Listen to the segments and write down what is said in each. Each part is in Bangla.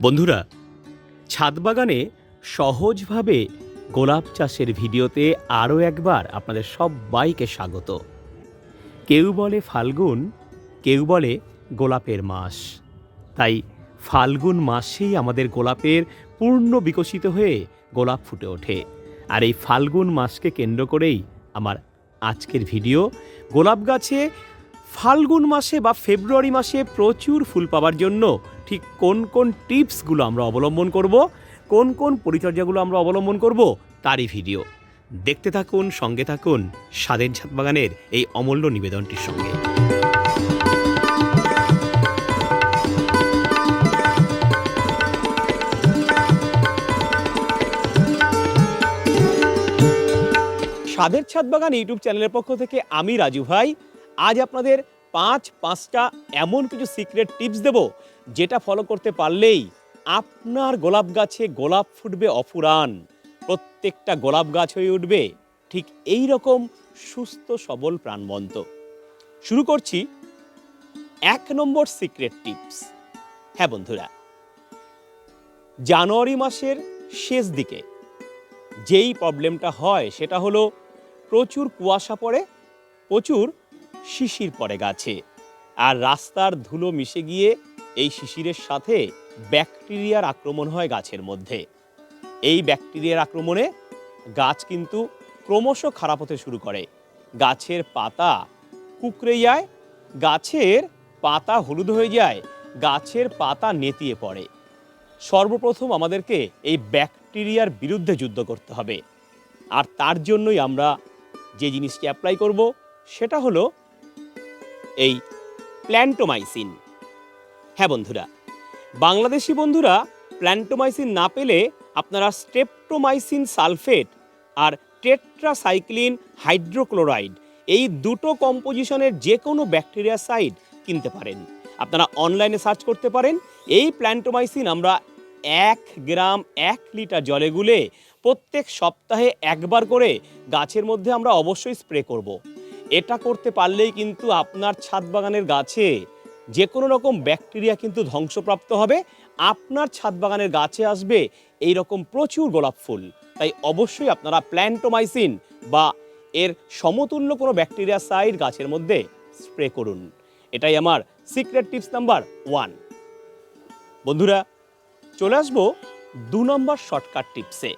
বন্ধুরা ছাদ বাগানে সহজভাবে গোলাপ চাষের ভিডিওতে আরও একবার আপনাদের সবাইকে স্বাগত। কেউ বলে ফাল্গুন, কেউ বলে গোলাপের মাস। তাই ফাল্গুন মাসেই আমাদের গোলাপের পূর্ণ বিকশিত হয়ে গোলাপ ফুটে ওঠে। আর এই ফাল্গুন মাসকে কেন্দ্র করেই আমার আজকের ভিডিও। গোলাপ গাছে ফাল্গুন মাসে বা ফেব্রুয়ারি মাসে প্রচুর ফুল পাওয়ার জন্য ঠিক কোন কোন টিপসগুলো আমরা অবলম্বন করব, কোন কোন পরিচর্যাগুলো আমরা অবলম্বন করব, তারই ভিডিও। দেখতে থাকুন, সঙ্গে থাকুন স্বাদের ছাদ বাগানের এই অমূল্য নিবেদনটির সঙ্গে। স্বাদের ছাদ বাগান ইউটিউব চ্যানেলের পক্ষ থেকে আমি রাজু ভাই। আজ আপনাদের পাঁচ, পাঁচটা এমন কিছু সিক্রেট টিপস দেব, যেটা ফলো করতে পারলেই আপনার গোলাপ গাছে গোলাপ ফুটবে অফুরান। প্রত্যেকটা গোলাপ গাছ হয়ে উঠবে, ঠিক এই রকম সুস্থ, সবল, প্রাণবন্ত। শুরু করছি এক নম্বর সিক্রেট টিপস হ্যাঁ বন্ধুরা, জানুয়ারি মাসের শেষ দিকে যেই প্রবলেমটা হয়, সেটা হলো প্রচুর কুয়াশা পড়ে, প্রচুর শিশির পড়ে গাছে, আর রাস্তার ধুলো মিশে গিয়ে এই শিশিরের সাথে ব্যাকটেরিয়ার আক্রমণ হয় গাছের মধ্যে। এই ব্যাকটেরিয়ার আক্রমণে গাছ কিন্তু ক্রমশ খারাপ হতে শুরু করে। গাছের পাতা কুকড়ে যায়, গাছের পাতা হলুদ হয়ে যায়, গাছের পাতা নেতিয়ে পড়ে। সর্বপ্রথম আমাদেরকে এই ব্যাকটেরিয়ার বিরুদ্ধে যুদ্ধ করতে হবে। আর তার জন্যই আমরা যে জিনিসটি অ্যাপ্লাই করব, সেটা হলো এই প্ল্যান্টোমাইসিন হ্যাঁ বন্ধুরা, বাংলাদেশি বন্ধুরা প্ল্যান্টোমাইসিন না পেলে আপনারা স্টেপটোমাইসিন সালফেট আর টেট্রাসাইক্লিন হাইড্রোক্লোরাইড এই দুটো কম্পোজিশনের যে কোনো ব্যাকটেরিয়া সাইড কিনতে পারেন আপনারা অনলাইনে সার্চ করতে পারেন, এই প্ল্যান্টোমাইসিন আমরা এক গ্রাম, এক লিটার জলে গুলে প্রত্যেক সপ্তাহে একবার করে গাছের মধ্যে আমরা অবশ্যই স্প্রে করব। এটা করতে পারলেই কিন্তু আপনার ছাদ বাগানের গাছে যে কোনো রকম ব্যাকটেরিয়া কিন্তু ধ্বংসপ্রাপ্ত হবে। আপনার ছাদ বাগানের গাছে আসবে এই রকম প্রচুর গোলাপ ফুল। তাই অবশ্যই আপনারা প্ল্যান্টোমাইসিন বা এর সমতুল্য কোনো ব্যাকটেরিয়া সাইড গাছের মধ্যে স্প্রে করুন। এটাই আমার সিক্রেট টিপস নাম্বার ওয়ান। বন্ধুরা, চলে আসব দু নম্বর শর্টকাট টিপসে।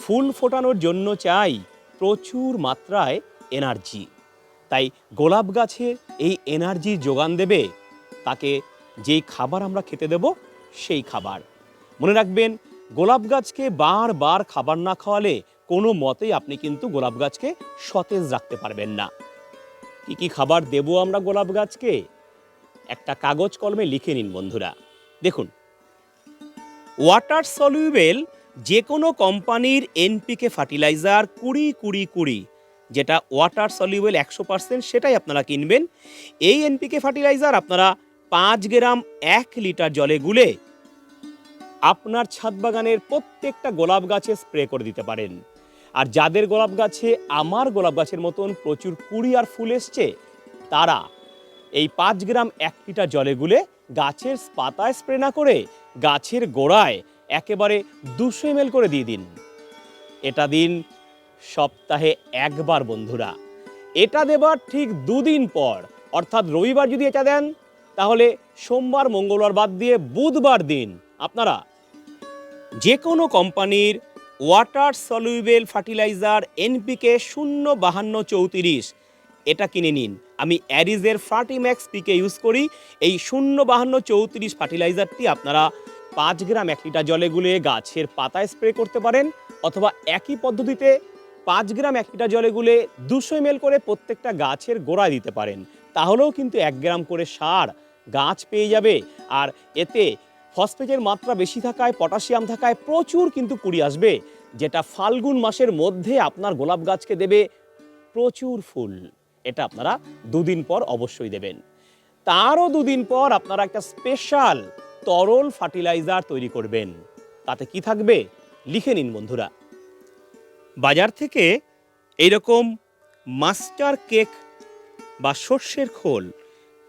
ফুল ফোটানোর জন্য চাই প্রচুর মাত্রায় এনার্জি। তাই গোলাপ গাছে এই এনার্জি যোগান দেবে, তাকে যেই খাবার আমরা খেতে দেব, সেই খাবার। মনে রাখবেন, গোলাপ গাছকে বারবার খাবার না খাওয়ালে কোনো মতেই আপনি কিন্তু গোলাপ গাছকে সতেজ রাখতে পারবেন না। কি কি খাবার দেব আমরা গোলাপ গাছকে? একটা কাগজ কলমে লিখে নিন বন্ধুরা। দেখুন, ওয়াটার সলিউবেল যে কোনো কোম্পানির এনপিকে ফার্টিলাইজার কুড়ি কুড়ি কুড়ি। যেটা ওয়াটার সলিউবেল একশো পার্সেন্ট সেটাই আপনারা কিনবেন। এই এনপিকে ফার্টিলাইজার আপনারা পাঁচ গ্রাম এক লিটার জলে গুলে আপনার ছাদ বাগানের প্রত্যেকটা গোলাপ গাছে স্প্রে করে দিতে পারেন। আর যাদের গোলাপ গাছে, আমার গোলাপ গাছের মতন প্রচুর কুড়ি আর ফুল এসছে, তারা এই পাঁচ গ্রাম এক লিটার জলে গুলে গাছের পাতায় স্প্রে না করে গাছের গোড়ায় একেবারে দুশো এম করে দিয়ে দিন। এটা দিন সপ্তাহে একবার, বন্ধুরা। এটা দেবার ঠিক দুদিন পর, অর্থাৎ রবিবার যদি এটা দেন, তাহলে সোমবার, মঙ্গলবার বাদ দিয়ে বুধবার দিন আপনারা যে কোনো কোম্পানির ওয়াটার সলিউবেল ফার্টিলাইজার এনপিকে শূন্য বাহান্ন চৌত্রিশ এটা কিনে নিন। আমি অ্যারিজের ফার্টিম্যাক্স পিকে ইউজ করি। এই শূন্য বাহান্ন চৌত্রিশ ফার্টিলাইজারটি আপনারা পাঁচ গ্রাম এক লিটার জলে গুলে গাছের পাতায় স্প্রে করতে পারেন অথবা একই পদ্ধতিতে পাঁচ গ্রাম এক লিটার জলে গুলে দুশো এম করে প্রত্যেকটা গাছের গোড়ায় দিতে পারেন। তাহলেও কিন্তু এক গ্রাম করে সার গাছ পেয়ে যাবে। আর এতে ফসফেটের মাত্রা বেশি থাকায়, পটাশিয়াম থাকায় প্রচুর কিন্তু কুড়ি আসবে, যেটা ফাল্গুন মাসের মধ্যে আপনার গোলাপ গাছকে দেবে প্রচুর ফুল। এটা আপনারা দুদিন পর অবশ্যই দেবেন। তারও দুদিন পর আপনারা একটা স্পেশাল তরল ফার্টিলাইজার তৈরি করবেন। তাতে কি থাকবে? লিখে নিন বন্ধুরা। বাজার থেকে এইরকম মাস্টার কেক বা সর্ষের খোল,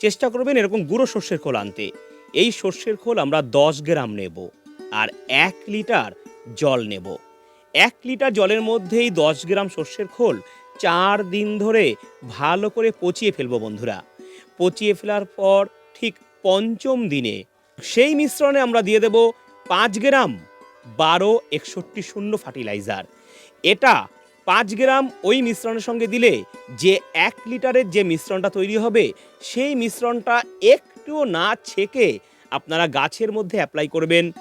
চেষ্টা করবেন এরকম গুঁড়ো সর্ষের খোল আনতে। এই সর্ষের খোল আমরা দশ গ্রাম নেব আর এক লিটার জল নেব। এক লিটার জলের মধ্যেই দশ গ্রাম সর্ষের খোল চার দিন ধরে ভালো করে পচিয়ে ফেলব বন্ধুরা। পচিয়ে ফেলার পর ঠিক পঞ্চম দিনে সেই মিশ্রণে আমরা দিয়ে দেব পাঁচ গ্রাম বারো একষট্টি শূন্য ফার্টিলাইজার। এটা পাঁচ গ্রাম ওই মিশ্রণের সঙ্গে দিলে যে এক লিটারের যে মিশ্রণটা তৈরি হবে, সেই মিশ্রণটা একটুও না ছেঁকে আপনারা গাছের মধ্যে অ্যাপ্লাই করবেন।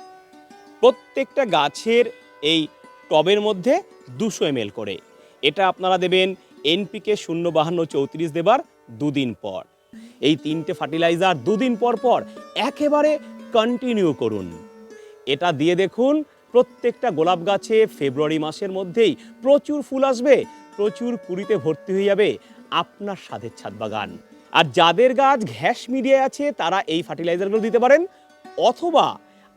প্রত্যেকটা গাছের এই টবের মধ্যে দুশো এম করে। এটা আপনারা দেবেন এনপিকে শূন্য বাহান্ন চৌত্রিশ দেবার দুদিন পর। এই তিনটে ফার্টিলাইজার দুদিন পর পর একেবারে কন্টিনিউ করুন। এটা দিয়ে দেখুন প্রত্যেকটা গোলাপ গাছে ফেব্রুয়ারি মাসের মধ্যেই প্রচুর ফুল আসবে, প্রচুর কুড়িতে ভর্তি হয়ে যাবে আপনার স্বাদের ছাদ বাগান। আর যাদের গাছ ঘ্যাস মিডিয়ায় আছে, তারা এই ফার্টিলাইজারগুলো দিতে পারেন। অথবা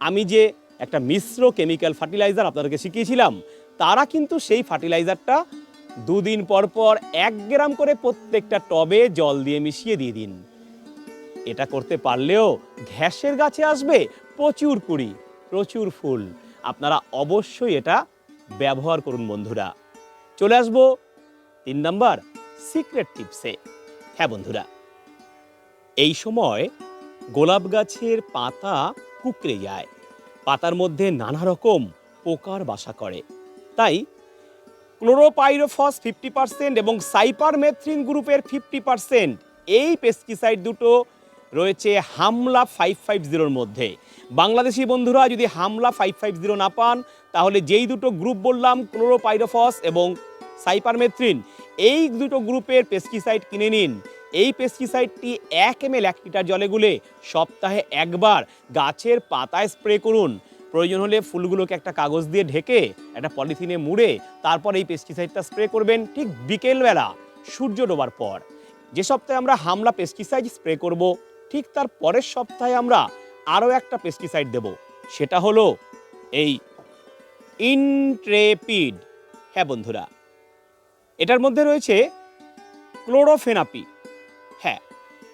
আমি যে একটা মিশ্র কেমিক্যাল ফার্টিলাইজার আপনাদেরকে শিখিয়েছিলাম, তারা কিন্তু সেই ফার্টিলাইজারটা দুদিন পর পর এক গ্রাম করে প্রত্যেকটা টবে জল দিয়ে মিশিয়ে দিয়ে দিন। এটা করতে পারলেও ঘ্যাসের গাছে আসবে প্রচুর কুড়ি প্রচুর ফুল। আপনারা অবশ্যই এটা ব্যবহার করুন, বন্ধুরা। চলে আসব তিন নাম্বার সিক্রেট টিপসে হ্যাঁ বন্ধুরা, এই সময় গোলাপ গাছের পাতা কুকড়ে যায়। পাতার মধ্যে নানা রকম পোকার বাসা করে। তাই ক্লোরোপাইরোফস ফিফটি পার্সেন্ট এবং সাইপারমেথ্রিন গ্রুপের ফিফটি পার্সেন্ট এই পেস্টিসাইড দুটো রয়েছে হামলা ফাইভ ফাইভ জিরোর মধ্যে। বাংলাদেশি বন্ধুরা, যদি হামলা ফাইভ ফাইভ জিরো না পান, তাহলে যেই দুটো গ্রুপ বললাম ক্লোরোপাইরোফস এবং সাইপারমেথ্রিন এই দুটো গ্রুপের পেস্টিসাইড কিনে নিন। এই পেস্টিসাইডটি এক এম এল এক লিটার জলে গুলে সপ্তাহে একবার গাছের পাতায় স্প্রে করুন। প্রয়োজন হলে ফুলগুলোকে একটা কাগজ দিয়ে ঢেকে, একটা পলিথিনে মুড়ে, তারপর এই পেস্টিসাইডটা স্প্রে করবেন ঠিক বিকেলবেলা, সূর্য ডোবার পর। যে সপ্তাহে আমরা হামলা পেস্টিসাইড স্প্রে করব ঠিক তার পরের সপ্তাহে আমরা আরও একটা পেস্টিসাইড দেব। সেটা হলো এই ইনট্রেপিড হ্যাঁ বন্ধুরা, এটার মধ্যে রয়েছে ক্লোরোফেনাপি হ্যাঁ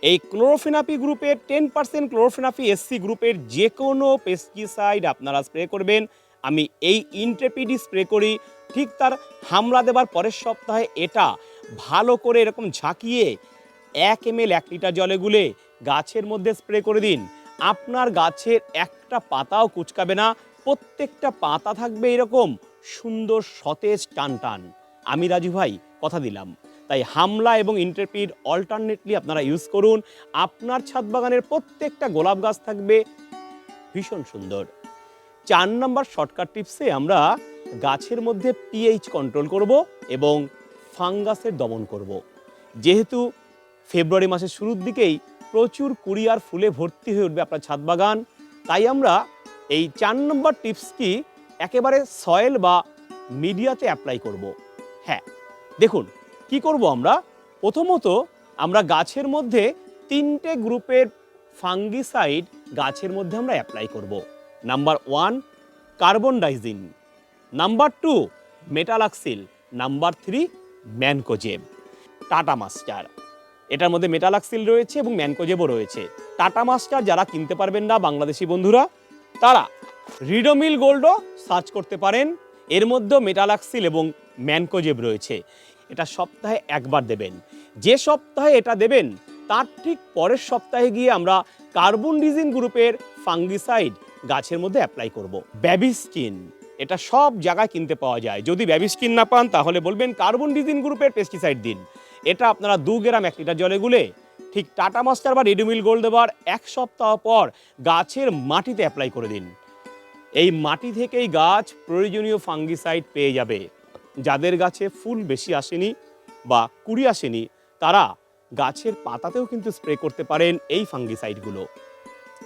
এই ক্লোরোফেনাপি গ্রুপের টেন পার্সেন্ট ক্লোরোফেনাপি এসসি গ্রুপের যে কোনো পেস্টিসাইড আপনারা স্প্রে করবেন। আমি এই ইনট্রেপিডই স্প্রে করি। ঠিক তার হামলা দেবার পরের সপ্তাহে এটা ভালো করে এরকম ঝাঁকিয়ে এক এম এক লিটার জলে গুলে গাছের মধ্যে স্প্রে করে দিন। আপনার গাছের একটা পাতাও কুচকাবে না, প্রত্যেকটা পাতা থাকবে এরকম সুন্দর সতেজ টান টান আমি রাজু ভাই, কথা দিলাম। তাই হামলা এবং ইন্টারপিড অল্টারনেটলি আপনারা ইউজ করুন। আপনার ছাদ বাগানের প্রত্যেকটা গোলাপ গাছ থাকবে ভীষণ সুন্দর। চার নম্বর শর্টকাট টিপসে আমরা গাছের মধ্যে পিএইচ কন্ট্রোল করব এবং ফাঙ্গাসের দমন করব। যেহেতু ফেব্রুয়ারি মাসের শুরুর দিকেই প্রচুর কুড়ি আর ফুলে ভর্তি হয়ে উঠবে আপনার ছাদ বাগান। তাই আমরা এই চার নম্বর টিপসটি একেবারে সয়েল বা মিডিয়াতে অ্যাপ্লাই করব। হ্যাঁ দেখুন, কি করব আমরা? প্রথমত আমরা গাছের মধ্যে তিনটে গ্রুপের ফাঙ্গিসাইড গাছের মধ্যে আমরা অ্যাপ্লাই করব। Number one carbendazim number two, metalaxyl. Number three, mancozeb. Tata master. এটার মধ্যে মেটালাক্সিল রয়েছে এবং ম্যানকোজেবও রয়েছে। টাটা মাস্টার যারা কিনতে পারবেন না বাংলাদেশি বন্ধুরা, তারা রিডোমিল গোল্ডও সার্চ করতে পারেন। এর মধ্যেও মেটালাক্সিল এবং ম্যানকোজেব রয়েছে। এটা সপ্তাহে একবার দেবেন। যে সপ্তাহে এটা দেবেন, তার ঠিক পরের সপ্তাহে গিয়ে আমরা কার্বন ডিজিন গ্রুপের ফাঙ্গিসাইড গাছের মধ্যে অ্যাপ্লাই করব। ব্যাবিস্কিন এটা সব জায়গায় কিনতে পাওয়া যায়। যদি ব্যাবিস্কিন না পান, তাহলে বলবেন কার্বন ডিজিন গ্রুপের পেস্টিসাইড দিন। এটা আপনারা দু গ্রাম এক লিটার জলে গুলে ঠিক টাটা মাস্টার বা রেডিমিল গোল্ড দেওয়ার এক সপ্তাহ পর গাছের মাটিতে অ্যাপ্লাই করে দিন। এই মাটি থেকেই গাছ প্রয়োজনীয় ফাঙ্গিসাইড পেয়ে যাবে। যাদের গাছে ফুল বেশি আসেনি বা কুড়ি আসেনি, তারা গাছের পাতাতেও কিন্তু স্প্রে করতে পারেন এই ফাঙ্গিসাইডগুলো।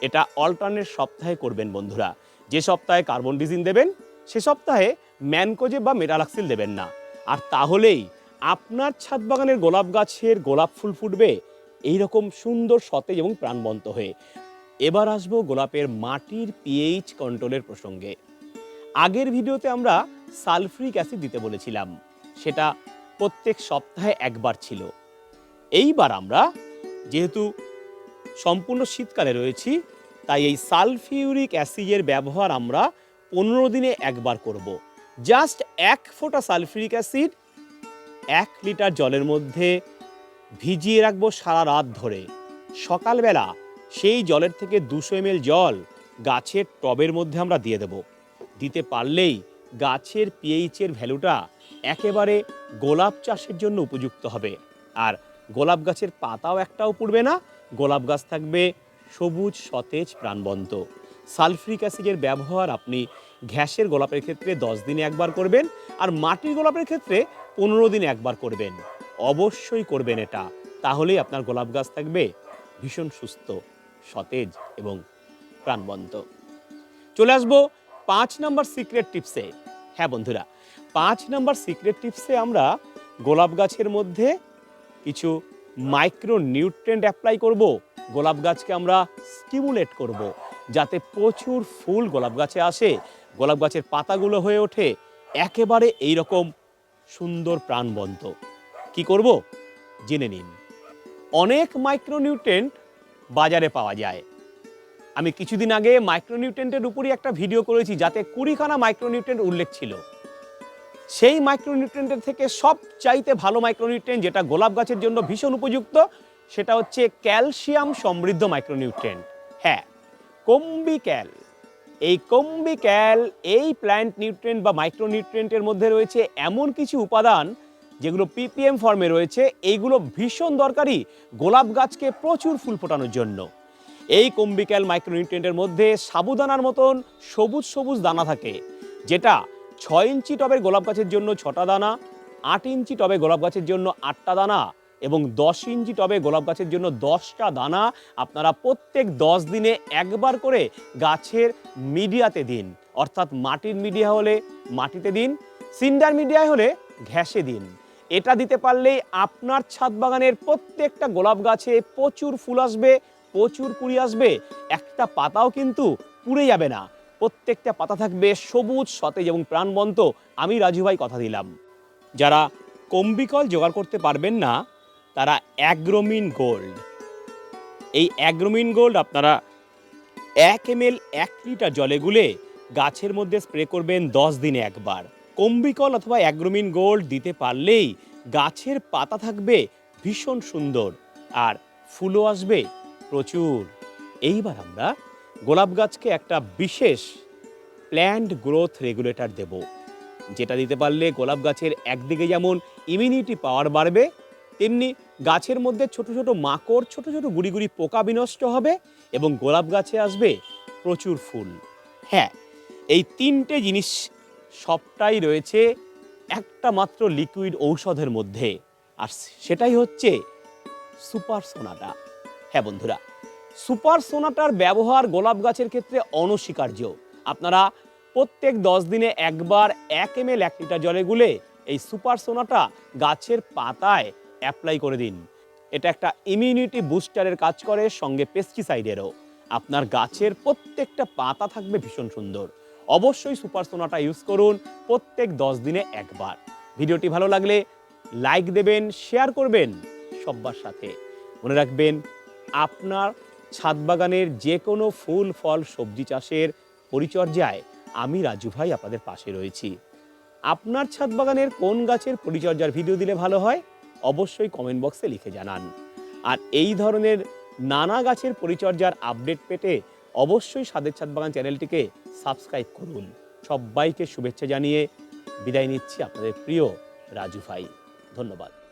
এটা অল্টারনেট সপ্তাহে করবেন বন্ধুরা। যে সপ্তাহে কার্বন ডিজিন দেবেন, সে সপ্তাহে ম্যানকোজে বা মেটালাক্সিল দেবেন না। আর তাহলেই আপনার ছাদ বাগানের গোলাপ গাছের গোলাপ ফুল ফুটবে। এইরকম সুন্দর সতেজ এবং প্রাণবন্ত হয়ে। এবার আসব গোলাপের মাটির পিএইচ কন্ট্রোলের প্রসঙ্গে। আগের ভিডিওতে আমরা সালফ্রিক অ্যাসিড দিতে বলেছিলাম। সেটা প্রত্যেক সপ্তাহে একবার ছিল। এইবার আমরা, যেহেতু সম্পূর্ণ শীতকালে রয়েছি, তাই এই সালফিউরিক অ্যাসিডের ব্যবহার আমরা পনেরো দিনে একবার করব। জাস্ট এক ফোঁটা সালফিউরিক অ্যাসিড এক লিটার জলের মধ্যে ভিজিয়ে রাখব সারা রাত ধরে। সকালবেলা সেই জলের থেকে দুশো এমএল জল গাছের টবের মধ্যে আমরা দিয়ে দেব। দিতে পারলেই গাছের পিএইচের ভ্যালুটা একেবারে গোলাপ চাষের জন্য উপযুক্ত হবে। আর গোলাপ গাছের পাতাও একটাও পুড়বে না, গোলাপ গাছ থাকবে সবুজ, সতেজ, প্রাণবন্ত। সালফ্রিক অ্যাসিডের ব্যবহার আপনি ঘ্যাসের গোলাপের ক্ষেত্রে দশ দিনে একবার করবেন, আর মাটির গোলাপের ক্ষেত্রে পনেরো দিনে একবার করবেন। অবশ্যই করবেন এটা। তাহলেই আপনার গোলাপ গাছ থাকবে ভীষণ সুস্থ, সতেজ এবং প্রাণবন্ত। চলে আসব পাঁচ নাম্বার সিক্রেট টিপসে হ্যাঁ বন্ধুরা, পাঁচ নাম্বার সিক্রেট টিপসে আমরা গোলাপ গাছের মধ্যে কিছু মাইক্রো নিউট্রেন্ট অ্যাপ্লাই করব। গোলাপ গাছকে আমরা স্টিমুলেট করব যাতে প্রচুর ফুল গোলাপ গাছে আসে। গোলাপ গাছের পাতাগুলো হয়ে ওঠে। একেবারে এই রকম সুন্দর প্রাণবন্ত। কি করব? জেনে নিন। অনেক মাইক্রোনিউট্রেন্ট বাজারে পাওয়া যায়। আমি কিছুদিন আগে মাইক্রোনিউট্রেন্টের উপরই একটা ভিডিও করেছি যাতে কুড়িখানা মাইক্রোনিউট্রেন্ট উল্লেখ ছিল। সেই মাইক্রোনিউট্রেন্টের থেকে সব চাইতে ভালো মাইক্রোনিউট্রেন্ট যেটা গোলাপ গাছের জন্য ভীষণ উপযুক্ত, সেটা হচ্ছে ক্যালসিয়াম সমৃদ্ধ মাইক্রোনিউট্রেন্ট। হ্যাঁ কম্বিক্যাল। এই কম্বিক্যাল এই প্ল্যান্ট নিউট্রেন্ট বা মাইক্রো মাইক্রোনিউট্রেন্টের মধ্যে রয়েছে এমন কিছু উপাদান যেগুলো পিপিএম ফর্মে রয়েছে। এইগুলো ভীষণ দরকারি গোলাপ গাছকে প্রচুর ফুল ফোটানোর জন্য। এই কম্বিক্যাল মাইক্রোনিউট্রেন্টের মধ্যে সাবুদানার মতন সবুজ সবুজ দানা থাকে, যেটা ছয় ইঞ্চি টবের গোলাপ গাছের জন্য ছটা দানা, আট ইঞ্চি টবে গোলাপ গাছের জন্য আটটা দানা এবং দশ ইঞ্চি টবে গোলাপ গাছের জন্য দশটা দানা আপনারা প্রত্যেক দশ দিনে একবার করে গাছের মিডিয়াতে দিন। অর্থাৎ মাটির মিডিয়া হলে মাটিতে দিন, সিন্ডার মিডিয়ায় হলে ঘ্যাসে দিন। এটা দিতে পারলেই আপনার ছাদ বাগানের প্রত্যেকটা গোলাপ গাছে প্রচুর ফুল আসবে, প্রচুর কুড়ি আসবে। একটা পাতাও কিন্তু পুড়ে যাবে না। প্রত্যেকটা পাতা থাকবে সবুজ, সতেজ এবং প্রাণবন্ত। আমি রাজু ভাই কথা দিলাম। যারা কম্বিকল জোগাড় করতে পারবেন না তারা অ্যাগ্রোমিন গোল্ড। এই অ্যাগ্রোমিন গোল্ড আপনারা এক এম এল এক লিটার জলে গুলে গাছের মধ্যে স্প্রে করবেন দশ দিনে একবার। কম্বিকল অথবা অ্যাগ্রোমিন গোল্ড দিতে পারলেই গাছের পাতা থাকবে ভীষণ সুন্দর আর ফুলও আসবে প্রচুর। এইবার আমরা গোলাপ গাছকে একটা বিশেষ প্ল্যান্ট গ্রোথ রেগুলেটর দেব, যেটা দিতে পারলে গোলাপ গাছের একদিকে যেমন ইমিউনিটি পাওয়ার বাড়বে তেমনি গাছের মধ্যে ছোট ছোট মাকড়, ছোট ছোট গুড়ি গুড়ি পোকা বিনষ্ট হবে এবং গোলাপ গাছে আসবে প্রচুর ফুল। হ্যাঁ এই তিনটে জিনিস সবটাই রয়েছে একটা মাত্র লিকুইড ঔষধের মধ্যে। আর সেটাই হচ্ছে সুপার সোনাটা। হ্যাঁ বন্ধুরা, সুপার সোনাটার ব্যবহার গোলাপ গাছের ক্ষেত্রে অনস্বীকার্য। আপনারা প্রত্যেক দশ দিনে একবার এক এম এল এক লিটার জলে গুলে এই সুপার সোনাটা গাছের পাতায় অ্যাপ্লাই করে দিন। এটা একটা ইমিউনিটি বুস্টারের কাজ করে, সঙ্গে পেস্টিসাইডেরও আপনার গাছের প্রত্যেকটা পাতা থাকবে ভীষণ সুন্দর। অবশ্যই সুপার সোনাটা ইউজ করুন প্রত্যেক দশ দিনে একবার। ভিডিওটি ভালো লাগলে লাইক দেবেন শেয়ার করবেন সব্বার সাথে। মনে রাখবেন, আপনার ছাদ বাগানের যে কোনো ফুল, ফল, সবজি চাষের পরিচর্যায় আমি রাজু ভাই আপনাদের পাশে রয়েছি। আপনার ছাদ বাগানের কোন গাছের পরিচর্যার ভিডিও দিলে ভালো হয়? অবশ্যই কমেন্ট বক্সে লিখে জানান। আর এই ধরনের নানা গাছের পরিচর্যার আপডেট পেতে অবশ্যই সাদের ছাদ বাগান চ্যানেলটিকে সাবস্ক্রাইব করুন। সবাইকে শুভেচ্ছা জানিয়ে বিদায় নিচ্ছি আপনাদের প্রিয় রাজু ভাই। ধন্যবাদ।